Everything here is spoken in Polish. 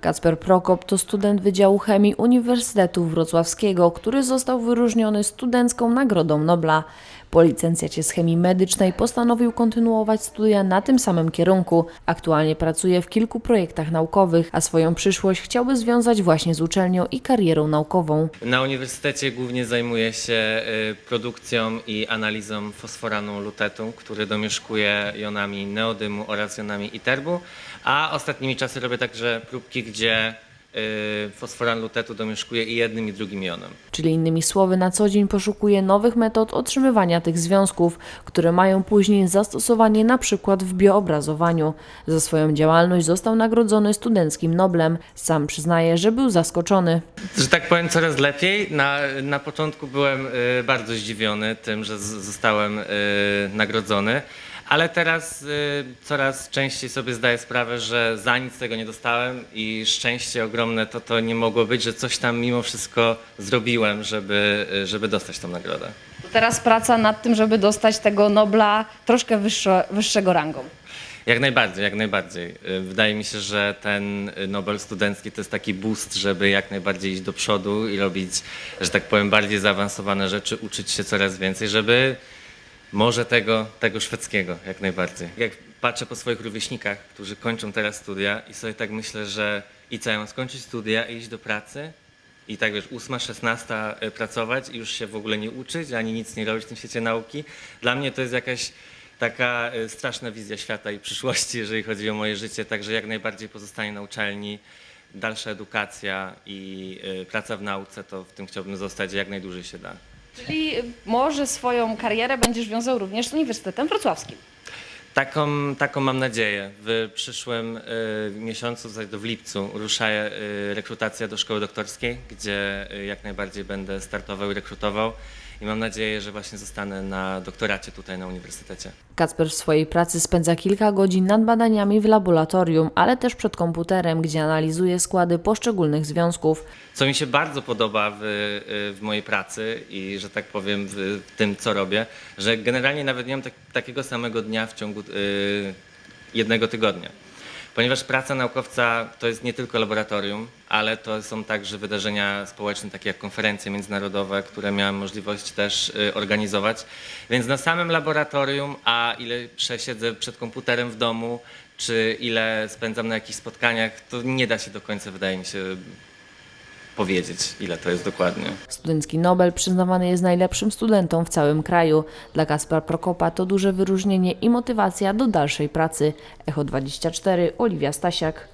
Kacper Prokop to student Wydziału Chemii Uniwersytetu Wrocławskiego, który został wyróżniony Studencką Nagrodą Nobla. Po licencjacie z chemii medycznej postanowił kontynuować studia na tym samym kierunku. Aktualnie pracuje w kilku projektach naukowych, a swoją przyszłość chciałby związać właśnie z uczelnią i karierą naukową. Na uniwersytecie głównie zajmuję się y, produkcją i analizą fosforanu lutetu, który domieszkuje jonami neodymu oraz jonami iterbu, a ostatnimi czasy robię także próbki, gdzie y, fosforan lutetu domieszkuje i jednym i drugim jonem. Czyli innymi słowy, na co dzień poszukuje nowych metod otrzymywania tych związków, które mają później zastosowanie na przykład w bioobrazowaniu. Za swoją działalność został nagrodzony studenckim Noblem. Sam przyznaje, że był zaskoczony. Że tak powiem coraz lepiej. Na, na początku byłem y, bardzo zdziwiony tym, że zostałem y, nagrodzony, ale teraz y, coraz częściej sobie zdaję sprawę, że za nic tego nie dostałem i szczęście ogromne to to nie mogło być, że coś tam mimo wszystko zrobiłem, żeby, y, żeby dostać tą nagrodę. To teraz praca nad tym, żeby dostać tego Nobla troszkę wyższe, wyższego rangą. Jak najbardziej, jak najbardziej. Y, Wydaje mi się, że ten Nobel studencki to jest taki boost, żeby jak najbardziej iść do przodu i robić, że tak powiem, bardziej zaawansowane rzeczy, uczyć się coraz więcej, żeby może tego, tego szwedzkiego jak najbardziej. Jak patrzę po swoich rówieśnikach, którzy kończą teraz studia i sobie tak myślę, że i co, ja mam skończyć studia i iść do pracy? I tak wiesz, ósma, szesnasta y, pracować i już się w ogóle nie uczyć, ani nic nie robić w tym świecie nauki. Dla mnie to jest jakaś taka y, straszna wizja świata i przyszłości, jeżeli chodzi o moje życie, także jak najbardziej pozostanie na uczelni, dalsza edukacja i y, praca w nauce, to w tym chciałbym zostać jak najdłużej się da. Czyli może swoją karierę będziesz wiązał również z Uniwersytetem Wrocławskim. Taką, taką mam nadzieję. W przyszłym y, miesiącu, w zasadzie w lipcu, rusza y, rekrutacja do szkoły doktorskiej, gdzie y, jak najbardziej będę startował i rekrutował. I mam nadzieję, że właśnie zostanę na doktoracie tutaj na uniwersytecie. Kacper w swojej pracy spędza kilka godzin nad badaniami w laboratorium, ale też przed komputerem, gdzie analizuje składy poszczególnych związków. Co mi się bardzo podoba w, w mojej pracy i że tak powiem w tym, co robię, że generalnie nawet nie mam tak, takiego samego dnia w ciągu y, jednego tygodnia. Ponieważ praca naukowca to jest nie tylko laboratorium, ale to są także wydarzenia społeczne, takie jak konferencje międzynarodowe, które miałem możliwość też y, organizować. Więc na samym laboratorium, a ile przesiedzę przed komputerem w domu, czy ile spędzam na jakichś spotkaniach, to nie da się do końca, wydaje mi się, powiedzieć, ile to jest dokładnie. Studencki Nobel przyznawany jest najlepszym studentom w całym kraju. Dla Kaspra Prokopa to duże wyróżnienie i motywacja do dalszej pracy. Echo 24, Oliwia Stasiak.